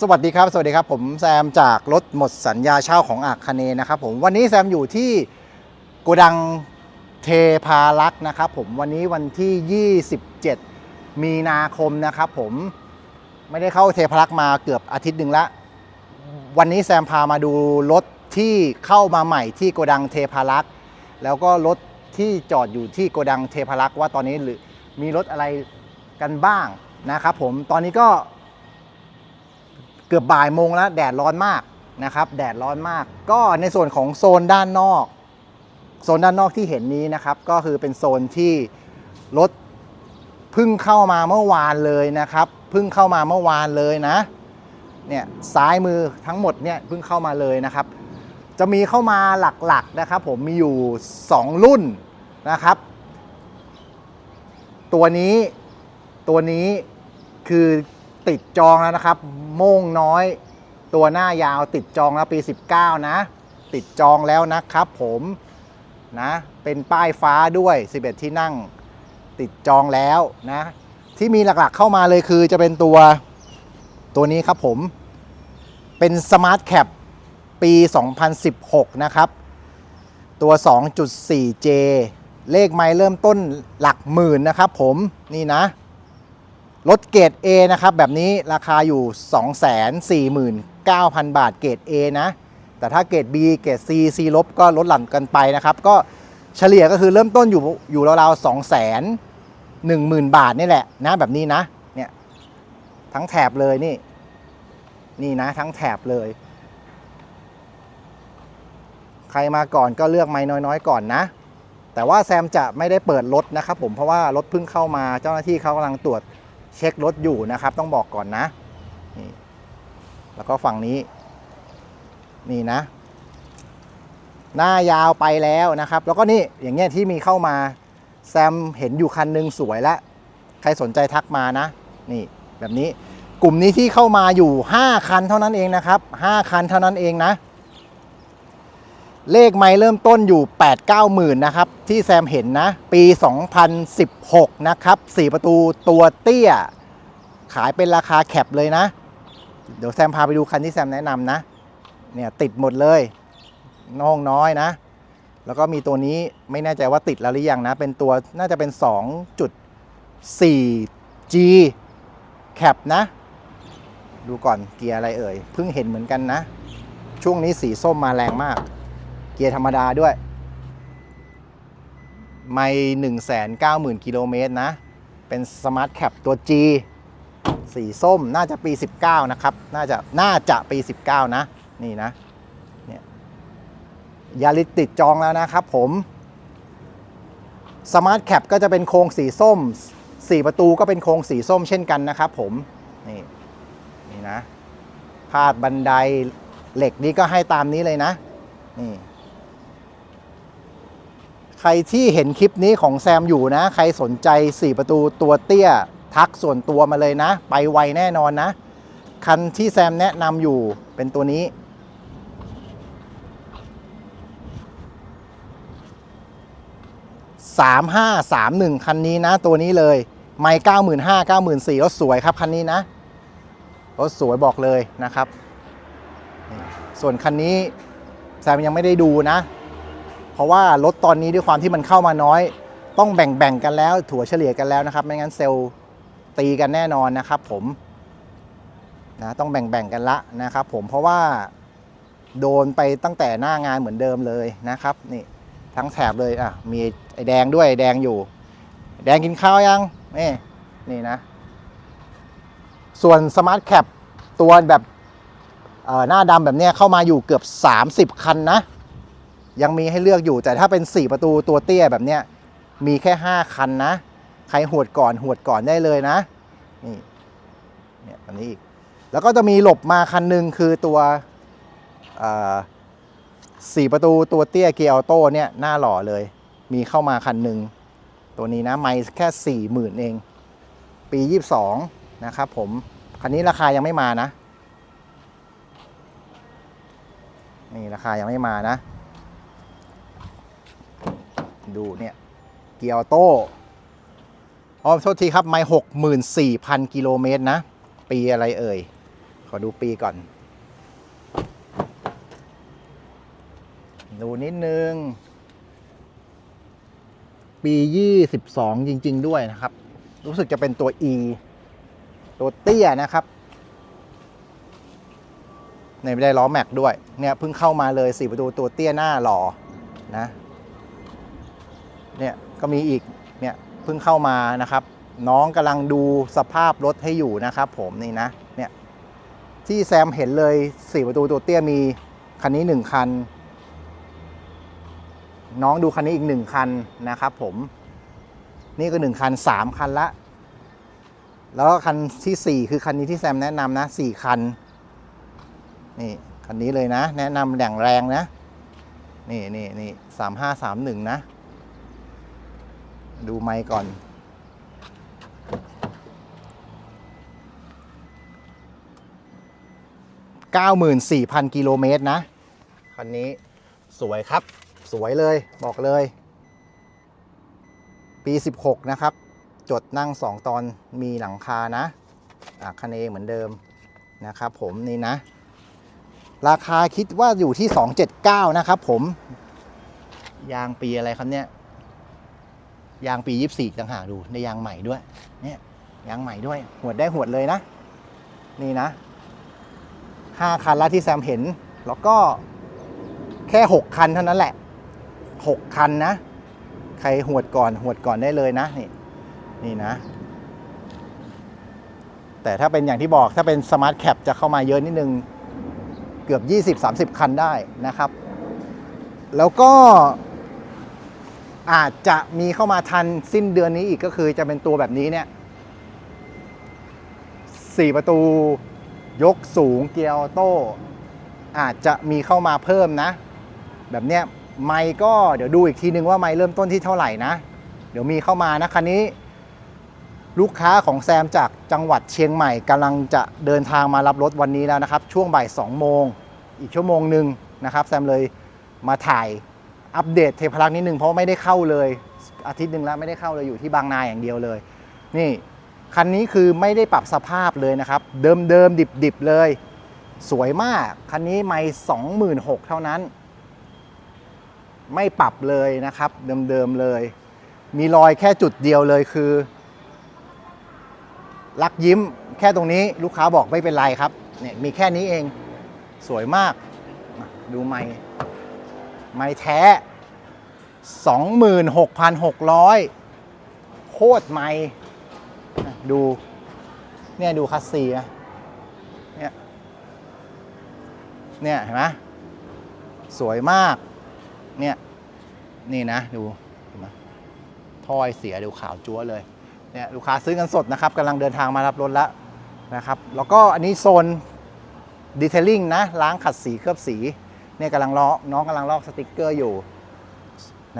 สวัสดีครับ สวัสดีครับ ผมแซมจากรถหมดสัญญาเช่าของอาคเนนะครับผมวันนี้แซมอยู่ที่โกดังเทพารักษ์นะครับผมวันนี้วันที่ 27 มีนาคมนะครับผมไม่ได้เข้าเทพารักษ์มาเกือบอาทิตย์หนึ่งละวันนี้แซมพามาดูรถที่เข้ามาใหม่ที่โกดังเทพารักษ์แล้วก็รถที่จอดอยู่ที่โกดังเทพารักษ์ว่าตอนนี้หรือมีรถอะไรกันบ้างนะครับผมตอนนี้ก็ เกือบบ่ายโมงแล้วแดดร้อนมากนะครับ แดดร้อนมาก ก็ในส่วนของโซนด้านนอก โซนด้านนอกที่เห็นนี้นะครับ ก็คือเป็นโซนที่รถเพิ่งเข้ามาเมื่อวานเลยนะครับเพิ่งเข้ามาเมื่อวานเลยนะเนี่ยซ้ายมือทั้งหมดเนี่ยเพิ่งเข้ามาเลยนะครับ จะมีเข้ามาหลักๆนะครับ ผมมีอยู่ 2 รุ่นนะครับ ตัวนี้ตัวนี้คือติดจองแล้วนะครับ โม่งน้อย ตัวหน้ายาวติดจองแล้วปี 19 นะ ติดจองแล้วนะครับผมนะ เป็นป้ายฟ้าด้วย 11 ที่นั่ง ติดจองแล้วนะ ที่มีหลักๆเข้ามาเลยคือจะเป็นตัวตัวนี้ครับผม เป็น Smart Cap ปี 2016 นะครับ ตัว 2.4J เลขไมล์เริ่มต้นหลักหมื่นนะครับผมนี่นะ รถเกรด A นะครับ แบบนี้ราคาอยู่ 249,000 บาทเกรด A นะ แต่ถ้าเกรด B เกรด C C ลบก็ลดหลั่นกันไปนะครับ ก็เฉลี่ยก็คือเริ่มต้นอยู่อยู่ราวๆ2 1 0 0 0 0 บาทนี่แหละนะแบบนี้นะ เนี่ย ทั้งแถบเลยนี่ นี่นะ ทั้งแถบเลย ใครมาก่อนก็เลือกไม้น้อยๆ ก่อนนะ แต่ว่าแซมจะไม่ได้เปิดรถนะครับผมเพราะว่ารถเพิ่งเข้ามาเจ้าหน้าที่เขากำลังตรวจ เช็ครถอยู่นะครับ ต้องบอกก่อนนะนี่แล้วก็ฝั่งนี้ นี่นะ หน้ายาวไปแล้วนะครับ แล้วก็นี่อย่างเงี้ยที่มีเข้ามาแซมเห็นอยู่คันหนึงสวยแล้วใครสนใจทักมานะ นี่แบบนี้กลุ่มนี้ที่เข้ามาอยู่ 5 คันเท่านั้นเองนะครับ 5 คันเท่านั้นเองนะ เลขไม่เริ่มต้นอยู่ 8 9หมื่นนะครับ ที่แซมเห็นนะ ปี 2016 นะครับ 4 ประตูตัวเตี้ย ขายเป็นราคาแคปเลยนะ เดี๋ยวแซมพาไปดูคันที่แซมแนะนำนะ เนี่ยติดหมดเลยน้องน้อยนะ แล้วก็มีตัวนี้ไม่แน่ใจว่าติดแล้วหรือยังนะ เป็นตัวน่าจะเป็น 2.4G แคปนะ ดูก่อนเกียร์อะไรเอ่ย เพิ่งเห็นเหมือนกันนะ ช่วงนี้สีส้มมาแรงมาก เกียร์ธรรมดาด้วย ไม่หนึ่งแสนเก้าหมื่นกิโลเมตรนะ เป็นสมาร์ทแคปตัว G สีส้มน่าจะปี 19 นะครับ น่าจะน่าจะปี 19 นะ นี่นะเนี่ยยาลิติดจองแล้วนะครับผมสมาร์ทแคปก็จะเป็นโครงสีส้ม 4 ประตูก็เป็นโครงสีส้มเช่นกันนะครับผม นี่นี่นะพาดบันไดเหล็กนี้ก็ให้ตามนี้เลยนะ นี่ ใครที่เห็นคลิปนี้ของแซมอยู่นะ ใครสนใจ 4 ประตูตัวเตี้ย ทักส่วนตัวมาเลยนะ ไปไวแน่นอนนะ คันที่แซมแนะนำอยู่เป็นตัวนี้ 3531 คันนี้นะ ตัวนี้เลยไม่95,000 94,000รถสวยครับคันนี้นะรถสวยบอกเลยนะครับ ส่วนคันนี้แซมยังไม่ได้ดูนะ เพราะว่ารถตอนนี้ด้วยความที่มันเข้ามาน้อย ต้องแบ่งๆกันแล้ว ถั่วเฉลี่ยกันแล้วนะครับ ไม่งั้นเซลล์ตีกันแน่นอนนะครับ ผมนะต้องแบ่งๆกันละนะครับ ผมเพราะว่าโดนไปตั้งแต่หน้างานเหมือนเดิมเลยนะครับ นี่ทั้งแถบเลยอะมีไอแดงด้วยไอ้แดงอยู่ แดงกินข้าวยังนี่นี่นะ ส่วนสมาร์ทแคปตัวแบบหน้าดำแบบเนี้ยเข้ามาอยู่เกือบ 30 คันนะ ยังมีให้เลือกอยู่แต่ถ้าเป็น 4 ประตูตัวเตี้ยแบบเนี้ยมีแค่ 5 คันนะ ใครหวดก่อนหวดก่อนได้เลยนะ นี่เนี่ยอันนี้อีก แล้วก็จะมีหลบมาคันหนึ่งคือตัวสี่ประตูตัวเตี้ยเกียร์ออโต้เนี่ยหน้าหล่อเลย มีเข้ามาคันหนึ่งตัวนี้นะไม่แค่สี่หมื่นเอง ปี 22 นะครับผม คันนี้ราคายังไม่มานะ นี่ราคายังไม่มานะ ดูเนี่ย เกียร์ออโต้อ๋อโทษทีครับ ไม่หกหมื่นสี่พันกิโลเมตรนะ ปีอะไรเอ่ย ขอดูปีก่อน ดูนิดนึง ปี 22 จริง ๆ ด้วยนะครับ รู้สึกจะเป็นตัว E ตัวเตี้ยนะครับในไม่ได้ล้อแม็กด้วย เนี่ยเพิ่งเข้ามาเลยสี่ประตูตัวเตี้ยหน้าหล่อนะ เนี่ยก็มีอีกเนี่ยเพิ่งเข้ามานะครับ น้องกำลังดูสภาพรถให้อยู่นะครับผมนี่นะเนี่ยที่แซมเห็นเลยสี่ประตูตัวเตี้ยมีคันนี้หนึ่งคัน น้องดูคันนี้อีกหนึ่งคันนะครับผมนี่ก็หนึ่งคันสามคันละ แล้วคันที่สี่คือคันนี้ที่แซมแนะนำนะสี่คันนี่คันนี้เลยนะ แนะนำแหล่งแรงนะ นี่นี่นี่สามห้าสามหนึ่งนะ ดูไมค์ก่อน 94,000 กิโลเมตรนะ คันนี้สวยครับ สวยเลยบอกเลย ปี 16 นะครับ จดนั่ง 2 ตอนมีหลังคานะอะคันเองเหมือนเดิมนะครับผมนี่นะ ราคาคิดว่าอยู่ที่ 279 นะครับผม ยางปีอะไรครับเนี่ย ยางปี 24ต่างหากดูได้ยางใหม่ด้วยเนี่ยยางใหม่ด้วย หวดได้หวดเลยนะ นี่นะ5คันแล้วที่แซมเห็น แล้วก็แค่6คันเท่านั้นแหละ6คันนะ ใครหวดก่อนหวดก่อนได้เลยนะนี่นี่นะ แต่ถ้าเป็นอย่างที่บอกถ้าเป็นสมาร์ทแคปจะเข้ามาเยอะนิดนึง เกือบ 20-30 คันได้นะครับ แล้วก็ อาจจะมีเข้ามาทันสิ้นเดือนนี้อีกก็คือจะเป็นตัวแบบนี้เนี่ยสี่ประตูยกสูงเกียร์ออโต้อาจจะมีเข้ามาเพิ่มนะ แบบเนี้ยไม่ก็เดี๋ยวดูอีกทีนึงว่าไม่เริ่มต้นที่เท่าไหร่นะ เดี๋ยวมีเข้ามานะคันนี้ ลูกค้าของแซมจากจังหวัดเชียงใหม่กำลังจะเดินทางมารับรถวันนี้แล้วนะครับ ช่วงบ่าย2โมงอีกชั่วโมงหนึ่งนะครับ แซมเลยมาถ่าย อัปเดตเทพลักษ์นิดนึงเพราะไม่ได้เข้าเลย อาทิตย์หนึ่งแล้วไม่ได้เข้าเลยอยู่ที่บางนาอย่างเดียวเลย นี่คันนี้คือไม่ได้ปรับสภาพเลยนะครับ เดิมเดิมดิบดิบเลย สวยมาก คันนี้ไม่สองหมื่นหกเท่านั้น ไม่ปรับเลยนะครับ เดิมๆเลย มีรอยแค่จุดเดียวเลยคือลักยิ้มแค่ตรงนี้ลูกค้าบอกไม่เป็นไรครับเนี่ยมีแค่นี้เองสวยมาก ดูไม่ ไม่แท้ 26,600 โคตรไม่ดู เนี่ยดูคัสซีนะเนี่ย เนี่ยเห็นไหมสวยมาก เนี่ย นี่นะดูเห็นไหมถ้อยเสียดูขาวจั๊วเลย เนี่ยลูกค้าซื้อเงินสดนะครับกำลังเดินทางมารับรถแล้วนะครับ แล้วก็อันนี้โซนดีเทลลิ่งนะ ล้างขัดสีเคลือบสี เนี่ยกำลังลอกน้องกำลังลอกสติกเกอร์อยู่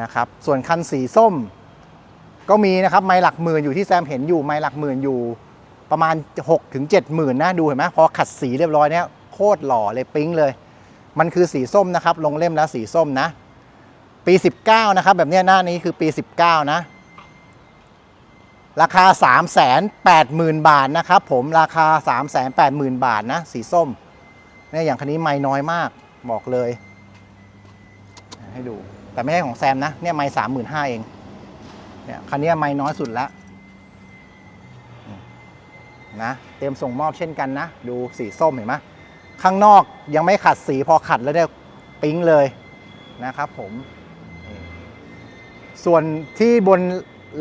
นะครับส่วนคันสีส้ม ก็มีนะครับไม้หลักหมื่นอยู่ที่แซมเห็นอยู่ไม้หลักหมื่นอยู่ ประมาณ6ถึง7หมื่นนะดูเห็นไหมพอขัดสีเรียบร้อยเนี่ยโคตรหล่อเลยปิ๊งเลย มันคือสีส้มนะครับ ลงเล่มแล้วสีส้มนะ ปี 19 นะครับ แบบนี้หน้านี้คือปี 19 นะ ราคา 380,000 บาทนะครับผมราคา 380,000 บาทนะ สีส้มเนี่ยอย่างคันนี้ไม่น้อยมาก บอกเลย ให้ดู แต่ไม่ใช่ของแซมนะ เนี่ยไม่สามหมื่นห้าเอง เนี่ยคันนี้ไม่น้อยสุดแล้วนะเตรียมส่งมอบเช่นกันนะ ดูสีส้มเห็นไหมข้างนอกยังไม่ขัดสีพอขัดแล้วเนี่ยปิ๊งเลยนะครับผม ส่วนที่บน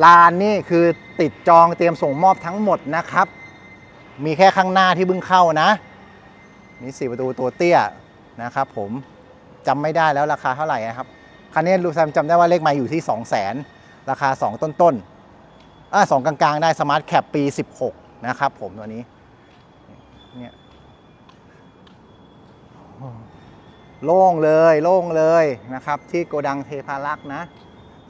ลานนี่คือติดจองเตรียมส่งมอบทั้งหมดนะครับ มีแค่ข้างหน้าที่เพิ่งเข้านะนี่สี่ประตูตัวเตี้ย นะครับผมจำไม่ได้แล้วราคาเท่าไหร่นะครับคันนี้ลูกแซมจำได้ว่าเลขไมาอยู่ที่ 2 0 0 0 0 0ราคา 2 ต้นต้นๆอ่าสองกลางๆ ได้สมาร์ทแคปปี 16 นะครับผมตัวนี้เนี่ยโล่งเลยโล่งเลยนะครับ ที่โกดังเทพารักษ์นะ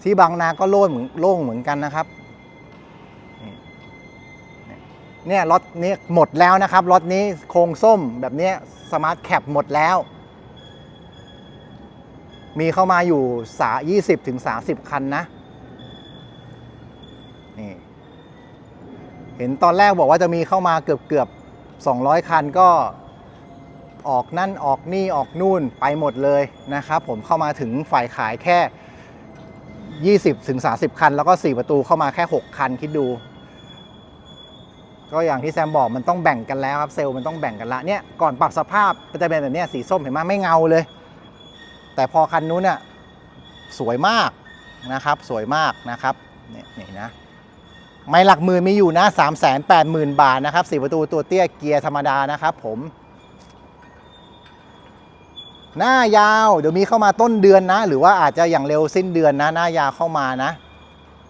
ที่บางนาก็โล่งเหมือนโล่งเหมือนกันนะครับเนี่ยรถนี้หมดแล้วนะครับรถนี้โครงส้มแบบนี้สมาร์ทแคปหมดแล้ว มีเข้ามาอยู่สา20ถึง30 คันนะ นี่ เห็นตอนแรกบอกว่าจะมีเข้ามาเกือบเกือบ200 คันก็ออกนั่นออกนี่ออกนู่นไปหมดเลยนะครับผมเข้ามาถึงฝ่ายขายแค่ 20ถึง30 คัน แล้วก็ 4 ประตูเข้ามาแค่ 6 คันคิดดู ก็อย่างที่แซมบอกมันต้องแบ่งกันแล้วครับเซลล์มันต้องแบ่งกันละเนี่ยก่อนปรับสภาพมันจะเป็นแบบนี้สีส้มเห็นไหมไม่เงาเลย แต่พอคันนู้นน่ะสวยมากนะครับ สวยมากนะครับเนี่ยนี่นะไม่หลักหมื่นมีอยู่นะ3 8 0 0 0 0 บาทนะครับสี่ประตูตัวเตี้ยเกียร์ธรรมดานะครับผม หน้ายาวเดี๋ยวมีเข้ามาต้นเดือนนะ หรือว่าอาจจะอย่างเร็วสิ้นเดือนนะ หน้ายาวเข้ามานะ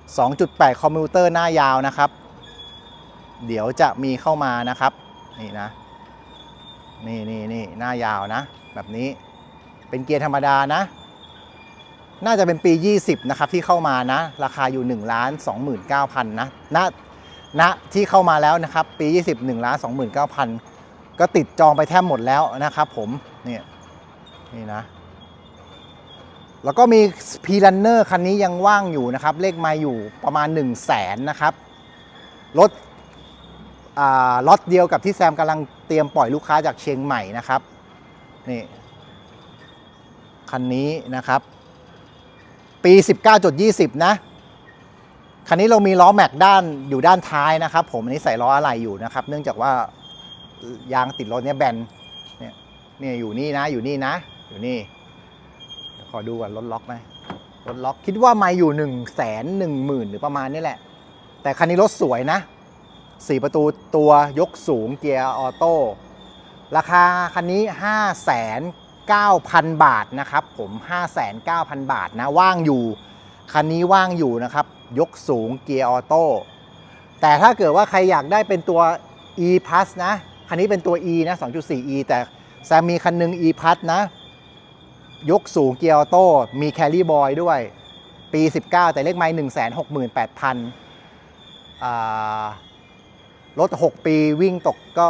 2.8 คอมพิวเตอร์หน้ายาวนะครับ เดี๋ยวจะมีเข้ามานะครับ นี่นะ นี่นี่นี่หน้ายาวนะ แบบนี้ เป็นเกียร์ธรรมดานะ น่าจะเป็นปี 20 นะครับที่เข้ามานะ ราคาอยู่1ล้าน29,000นะณณที่เข้ามาแล้วนะครับ ปี 20 1ล้าน29,000 ก็ติดจองไปแทบหมดแล้วนะครับผมเนี่ยนี่นะ แล้วก็มี p r u n n e r คันนี้ยังว่างอยู่นะครับ เลขไมาอยู่ประมาณ 1 0 0 0 0แสนนะครับ รถอ่าล็อตเดียวกับที่แซมกำลังเตรียมปล่อยลูกค้าจากเชียงใหม่นะครับ นี่ คันนี้นะครับ ปี 19.20 นะ คันนี้เรามีล้อแม็กด้านอยู่ด้านท้ายนะครับ ผมอันนี้ใส่ล้ออะไรอยู่นะครับ เนื่องจากว่ายางติดรถเนี้ยแบนเนี่ยเนี่ยอยู่นี่นะอยู่นี่นะ อยู่นี่ขอดูก่อนรถล็อกไหมรถล็อกคิดว่าไม่อยู่1นึ่งแสนหนึ่งหมื่นหรือประมาณนี้แหละ แต่คันนี้รถสวยนะสี่ประตูตัวยกสูงเกียร์ออโต้ราคาคันนี้ 5 9 9,000 บาทนะครับผม59,000 บาทนะว่างอยู่ คันนี้ว่างอยู่นะครับ ยกสูงเกียร์ออโต้แต่ถ้าเกิดว่าใครอยากได้เป็นตัว e plus นะ คันนี้เป็นตัว e นะ 2.4e แต่แซมมีคันหนึง e plus นะ ยกสูงเกียร์ออโต้มีแคลรี่บอยด้วย ปี 19 แต่เลขไม้168,000รถ 6 ปีวิ่งตกก็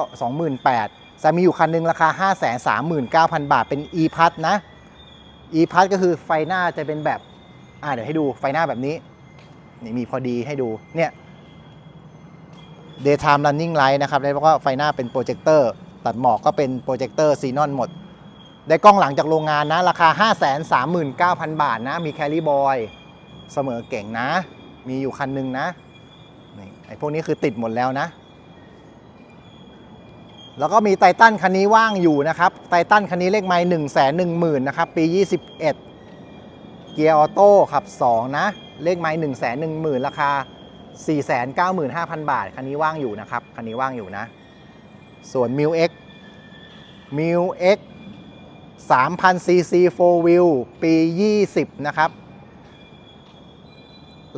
28,000 จะมีอยู่คันหนึงราคา 539,000 บาทเป็น e p a s นะ e p a s ก็คือไฟหน้าจะเป็นแบบ อ่าเดี๋ยวให้ดูไฟหน้าแบบนี้ นี่มีพอดีให้ดู เนี่ย daytime running light นะครับแล้วก็ไฟหน้าเป็นโปรเจคเตอร์ตัดหมอกก็เป็นโปรเจคเตอร์ซีนอนหมด ได้กล้องหลังจากโรงงานนะ ราคา 539,000 บาทนะ มีแคลรี่บอยเสมอเก่งนะ มีอยู่คันหนึงนะนี่ไอ้พวกนี้คือติดหมดแล้วนะ แล้วก็มีไททันคันนี้ว่างอยู่นะครับไททันคันนี้เลขไม้1 1 0 0 0 0นะครับ ปี 21 เกียร์ออโต้ขับ 2 นะ เลขไม้1 1 0 0 0 0ราคา 495,000 บาท คันนี้ว่างอยู่นะครับ คันนี้ว่างอยู่นะ ส่วน m i l X m i l X 3,000 cc 4 wheel ปี 20 นะครับ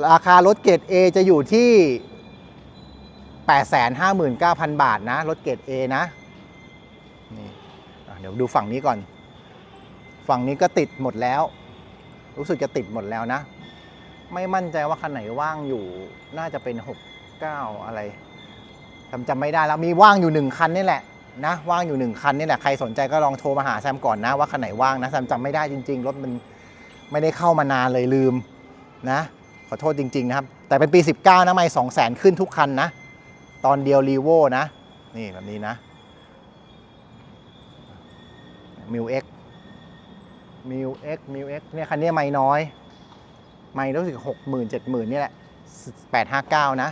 ราคารถเกรด A จะอยู่ที่ 859,000 บาทนะ รถเกรด A นะนี่เดี๋ยวดูฝั่งนี้ก่อน ฝั่งนี้ก็ติดหมดแล้ว รู้สึกจะติดหมดแล้วนะ ไม่มั่นใจว่าคันไหนว่างอยู่ น่าจะเป็น 69 อะไรจำจำไม่ได้แล้วมีว่างอยู่หนึ่งคันนี่แหละนะ ว่างอยู่หนึ่งคันนี่แหละ ใครสนใจก็ลองโทรมาหาแซมก่อนนะ ว่าคันไหนว่างนะแซมจำไม่ได้จริง ๆ รถมันไม่ได้เข้ามานานเลยลืมนะ ขอโทษจริง ๆ นะครับ แต่เป็นปี 19 นะไม่2 0 0 0 0ขึ้นทุกคันนะ ตอนเดียวรีโวนะ นี่แบบนี้นะมิวเอ็กมิวเอ็กมิวเอ็กเนี่ยคันนี้ไม่น้อย ไม่รู้สึกหกหมื่นเจ็ดหมื่นนี่แหละแปดห้าเก้านะ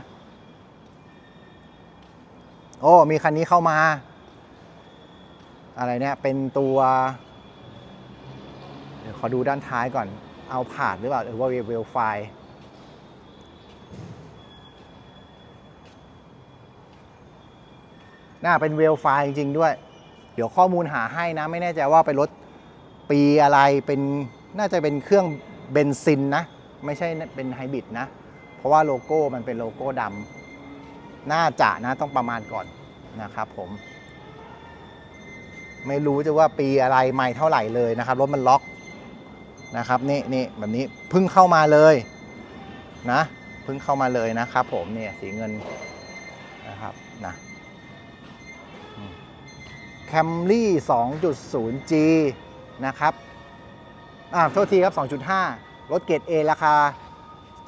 โอ้ มีคันนี้เข้ามา อะไรเนี่ย เป็นตัว เดี๋ยวขอดูด้านท้ายก่อน เอาผาดหรือเปล่าหรือว่าเวลไฟ น่าเป็นเวลไฟจริงๆด้วย เดี๋ยวข้อมูลหาให้นะ ไม่แน่ใจว่าเป็นรถปีอะไรเป็นน่าจะเป็นเครื่องเบนซินนะ ไม่ใช่เป็นไฮบริดนะ เพราะว่าโลโก้มันเป็นโลโก้ดำน่าจะนะต้องประมาณก่อนนะครับผม ไม่รู้จะว่าปีอะไรใหม่เท่าไหร่เลยนะครับรถมันล็อกนะครับนี่นี่แบบนี้เพิ่งเข้ามาเลยนะเพิ่งเข้ามาเลยนะครับผมเนี่ยสีเงินนะครับนะ แคมรี่ 2.0G นะครับอ่าโทษทีครับ 2.5 รถเกรด A ราคา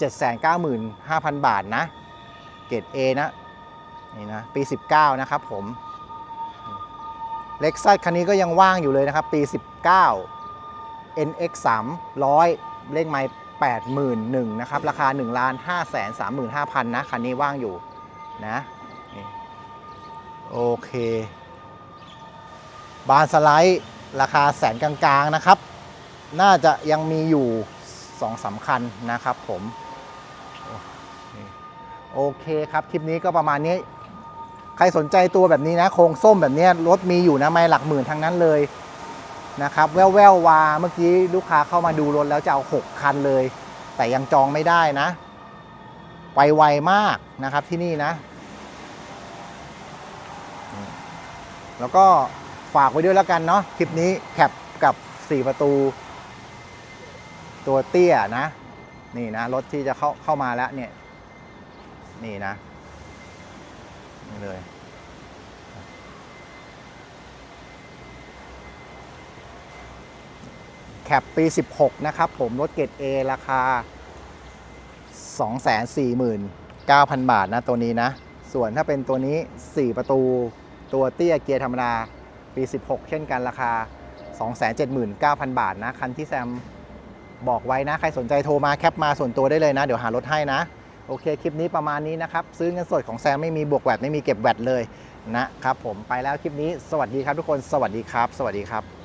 795,000 บาทนะ เกรด A นะ นี่นะ ปี 19 นะครับผมเล็กซัสคันนี้ก็ยังว่างอยู่เลยนะครับ ปี 19 NX 300 เลขไม้81,000นะครับ ราคา 1 5 3 5 0 0 0นะ คันนี้ว่างอยู่นะนโอเค บานสไลด์ราคาแสนกลางๆนะครับ น่าจะยังมีอยู่2อสาคัญนะครับผมโอเคครับ คลิปนี้ก็ประมาณนี้ ใครสนใจตัวแบบนี้นะ โครงส้มแบบนี้รถมีอยู่นะไม่หลักหมื่นทั้งนั้นเลยนะครับ แววแวววาเมื่อกี้ลูกค้าเข้ามาดูรถแล้วจะเอา 6 คันเลย แต่ยังจองไม่ได้นะ ไปไวมากนะครับที่นี่นะ แล้วก็ ฝากไว้ด้วยแล้วกันเนาะคลิปนี้แคปกับ 4 ประตู ตัวเตี้ยนะ นี่นะ รถที่จะเข้าเข้ามาแล้วเนี่ย นี่นะ นี่เลยแคปปี 16 นะครับ ผมรถเกรด A ราคา 249,000 บาทนะ ตัวนี้นะ ส่วนถ้าเป็นตัวนี้ 4 ประตู ตัวเตี้ยเกียร์ธรรมดา ปี 16 เช่นกันราคา 279,000 บาทนะ คันที่แซมบอกไว้นะ ใครสนใจโทรมาแคปมาส่วนตัวได้เลยนะ เดี๋ยวหารถให้นะ โอเค คลิปนี้ประมาณนี้นะครับ ซื้อเงินสดของแซมไม่มีบวกแวดไม่มีเก็บแวดเลยนะครับผมไปแล้วคลิปนี้ สวัสดีครับทุกคน สวัสดีครับ สวัสดีครับ